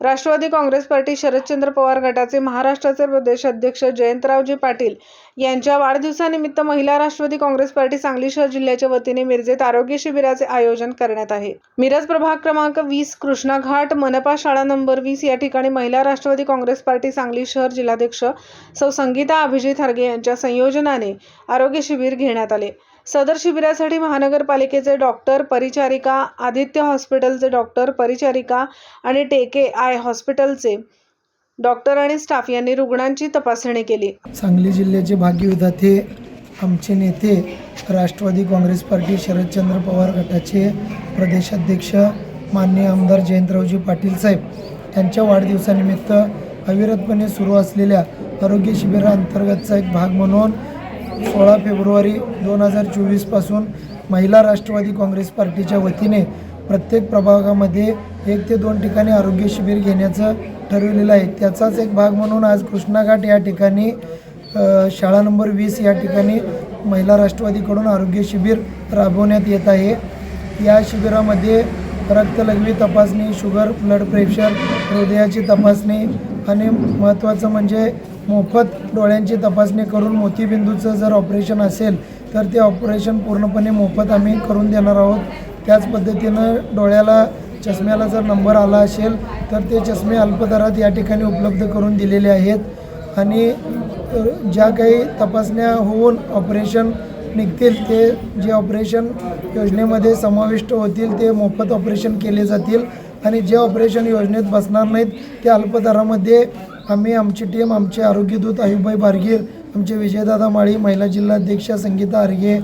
Rashtrawadi Congress party Sharadchandra Pawar गटाचे महाराष्ट्राचे प्रदेश अध्यक्ष जयंतरावजी पाटील यांच्या वाढदिवसानिमित्त महिला राष्ट्रवादी काँग्रेस पार्टी सांगली शहर जिल्ह्याच्या वतीने मिरजेत आरोग्य शिबिराचे आयोजन करण्यात आहे. मिरज प्रभाग क्रमांक वीस कृष्णा घाट मनपा शाळा नंबर वीस या ठिकाणी महिला राष्ट्रवादी काँग्रेस पार्टी सांगली शहर जिल्हाध्यक्ष सौ संगीता अभिजित हरगे यांच्या संयोजनाने आरोग्य शिबिर घेण्यात आले. सदर शिबिरासाठी महानगरपालिकेचे डॉक्टर परिचारिका आदित्य हॉस्पिटलचे डॉक्टर परिचारिका आणि टेके आय हॉस्पिटलचे डॉक्टर आणि स्टाफ यांनी रुग्णांची तपासणी केली. सांगली जिल्ह्याचे भाग्यविधाते आमचे नेते राष्ट्रवादी काँग्रेस पार्टी शरदचंद्र पवार गटाचे प्रदेशाध्यक्ष माननीय आमदार जयंतरावजी पाटील साहेब. यांच्या वाढदिवसानिमित्त अविरतपणे सुरू असलेल्या आरोग्य शिबिराअंतर्गतचा एक भाग म्हणून सोळा फेब्रुवारी दोन हजार चोवीसपासून महिला राष्ट्रवादी काँग्रेस पार्टीच्या वतीने प्रत्येक प्रभागामध्ये एक ते दोन ठिकाणी आरोग्य शिबिर घेण्याचं ठरवलेलं आहे. त्याचाच एक भाग म्हणून आज कृष्णाघाट या ठिकाणी शाळा नंबर वीस या ठिकाणी महिला राष्ट्रवादीकडून आरोग्य शिबिर राबवण्यात येत आहे. या शिबिरामध्ये रक्तलघवी तपासणी शुगर ब्लड प्रेशर हृदयाची तपासणी आणि महत्त्वाचं म्हणजे मोफत डोळ्यांची तपासणी करून मोतीबिंदूचं जर ऑपरेशन असेल तर ते ऑपरेशन पूर्णपणे मोफत आम्ही करून देणार आहोत. त्याच पद्धतीनं डोळ्याला चष्म्याला जर नंबर आला असेल तर ते चष्मे अल्पदरात या ठिकाणी उपलब्ध करून दिलेले आहेत. आणि ज्या काही तपासण्या होऊन ऑपरेशन निघतील ते जे ऑपरेशन योजनेमध्ये समाविष्ट होतील ते मोफत ऑपरेशन केले जातील. आणि जे ऑपरेशन योजनेत बसणार नाहीत ते अल्पदरामध्ये आम्ही आमची टीम आमचे आरोग्यदूत आयुबाई बारगीर आमचे विजयदादा माळी महिला जिल्हाध्यक्षा संगीता आर्गे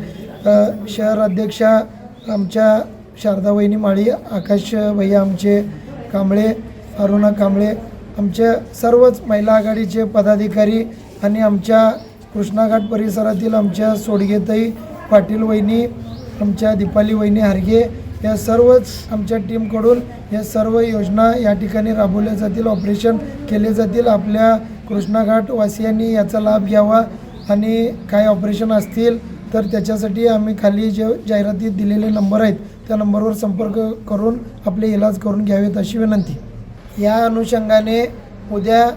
शहर अध्यक्षा आमच्या शारदा वहिनी माळी आकाश भैया आमचे कांबळे अरुणा कांबळे आमच्या सर्वच महिला आघाडीचे पदाधिकारी आणि आमच्या कृष्णाघाट परिसरातील आमच्या सोडगेताई पाटील वहिनी आमच्या दीपाली वहिनी हारगे या सर्वच आमच्या टीमकडून या सर्व योजना या ठिकाणी राबवल्या जातील. ऑपरेशन केले जातील. आपल्या कृष्णाघाट वासियांनी याचा लाभ घ्यावा आणि काय ऑपरेशन असतील तर त्याच्यासाठी आम्ही खाली जे जाहिरातीत दिलेले नंबर आहेत त्या नंबरवर संपर्क करून आपले इलाज करून घ्यावेत अशी विनंती. या अनुषंगाने उद्या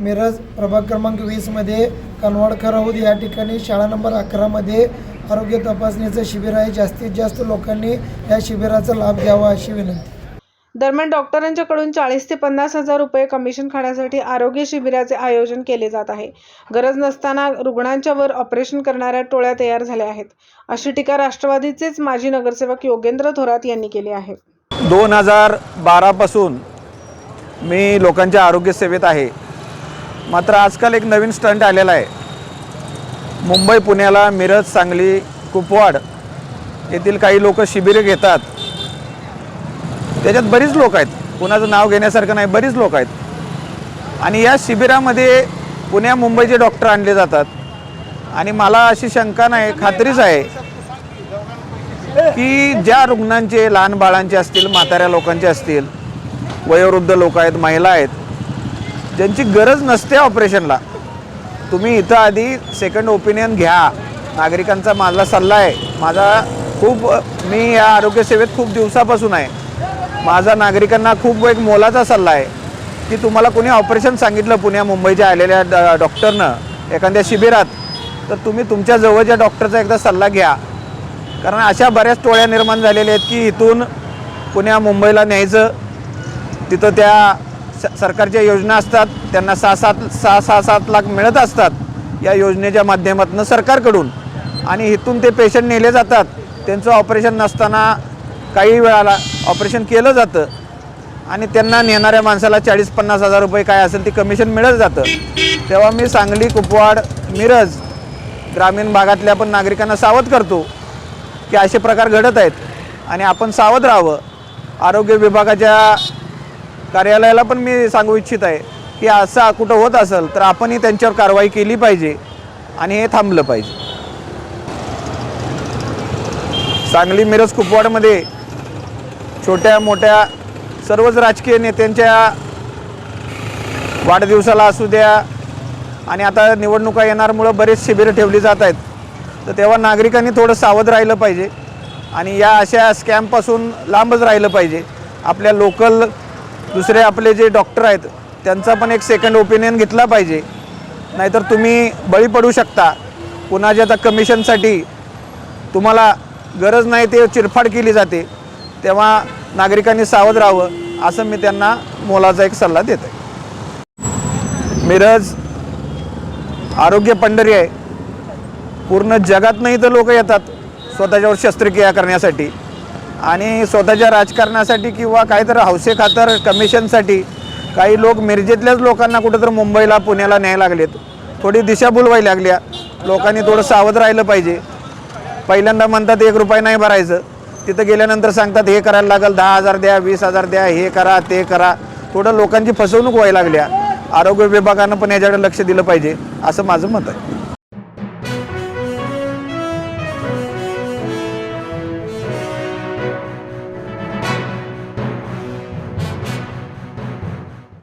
मिरज प्रभाग क्रमांक वीसमध्ये कनवाडकर खराऊद या ठिकाणी शाळा नंबर अकरामध्ये आरोग्य तपासणीचं शिबिर आहे. जास्तीत जास्त लोकांनी या शिबिराचा लाभ घ्यावा अशी विनंती. दरम्यान डॉक्टरांच्याकडून चाळीस ते पन्नास हजार रुपये कमिशन खाण्यासाठी आरोग्य शिबिराचे आयोजन केले जात आहे. गरज नसताना रुग्णांच्या वर ऑपरेशन करणाऱ्या टोळ्या तयार झाल्या आहेत. अशी टीका राष्ट्रवादीचेच माजी नगरसेवक योगेंद्र थोरात यांनी केली आहे. दोन हजार बारापासून मी लोकांच्या आरोग्य सेवेत आहे. मात्र आजकाल एक नवीन स्टंट आलेला आहे. मुंबई पुण्याला मिरज सांगली कुपवाड येथील काही लोक शिबिरे घेतात. त्याच्यात बरीच लोक आहेत. कुणाचं नाव घेण्यासारखं नाही बरीच लोक आहेत. आणि या शिबिरामध्ये पुण्या मुंबईचे डॉक्टर आणले जातात. आणि मला अशी शंका नाही खात्रीच आहे की ज्या रुग्णांचे लहान बाळांचे असतील म्हाताऱ्या लोकांचे असतील वयोवृद्ध लोक आहेत महिला आहेत ज्यांची गरज नसते ऑपरेशनला तुम्ही इथं आधी सेकंड ओपिनियन घ्या. नागरिकांचा माझा सल्ला आहे. माझा खूप मी या आरोग्य सेवेत खूप दिवसापासून आहे. माझा नागरिकांना खूप एक मोलाचा सल्ला आहे. की तुम्हाला कोणी ऑपरेशन सांगितलं पुण्या मुंबईच्या आलेल्या ड- डॉक्टरनं एखाद्या शिबिरात तर तुम्ही तुमच्या जवळच्या डॉक्टरचा एकदा सल्ला घ्या. कारण अशा बऱ्याच टोळ्या निर्माण झालेल्या आहेत की इथून पुण्या मुंबईला न्यायचं तिथं त्या स- सरकारच्या योजना असतात त्यांना सहा सात सहा सहा सात लाख मिळत असतात या योजनेच्या माध्यमातून सरकारकडून. आणि इथून ते पेशंट नेले जातात. त्यांचं ऑपरेशन नसताना काही वेळाला ऑपरेशन केलं जातं. आणि त्यांना नेणाऱ्या माणसाला चाळीस पन्नास हजार रुपये काय असेल ते कमिशन मिळत जातं. तेव्हा मी सांगली कुपवाड मिरज ग्रामीण भागातल्या पण नागरिकांना सावध करतो की असे प्रकार घडत आहेत. आणि आपण सावध राहावं. आरोग्य विभागाच्या कार्यालयाला पण मी सांगू इच्छित आहे की असं कुठं होत असेल तर आपणही त्यांच्यावर कारवाई केली पाहिजे आणि हे थांबलं पाहिजे. सांगली मिरज कुपवाडमध्ये छोट्या मोठ्या सर्वच राजकीय नेत्यांच्या वाढदिवसाला असू द्या आणि आता निवडणुका येणारमुळं बरेच शिबिरं ठेवली जात आहेत. तर तेव्हा नागरिकांनी थोडं सावध राहिलं पाहिजे आणि या अशा स्कॅमपासून लांबच राहिलं पाहिजे. आपल्या लोकल दुसरे आपले जे डॉक्टर आहेत त्यांचा पण एक सेकंड ओपिनियन घेतला पाहिजे. नाहीतर तुम्ही बळी पडू शकता. कुणाच्या आता कमिशनसाठी तुम्हाला गरज नाही ते चिरफाड केली जाते. तेव्हा नागरिकांनी सावध राहावं असं मी त्यांना मोलाचा एक सल्ला देत आहे मिरज आरोग्य पंढरी आहे. पूर्ण जगात नाही तर लोक येतात स्वतःच्यावर शस्त्रक्रिया करण्यासाठी. आणि स्वतःच्या राजकारणासाठी किंवा काहीतरी हौसे खातर कमिशनसाठी काही लोक मिरजेतल्याच लोकांना कुठंतरी मुंबईला पुण्याला न्यायला लागलेत. थोडी दिशाभूल व्हायला लागल्या. लोकांनी थोडं सावध राहिलं पाहिजे. पहिल्यांदा म्हणतात एक रुपये नाही भरायचं. तिथं गेल्यानंतर सांगतात हे करायला लागेल दहा हजार द्या वीस हजार द्या हे करा ते करा. थोडं लोकांची फसवणूक व्हायला लागल्या. आरोग्य विभागानं पण याच्याकडे लक्ष दिलं पाहिजे असं माझं मत आहे.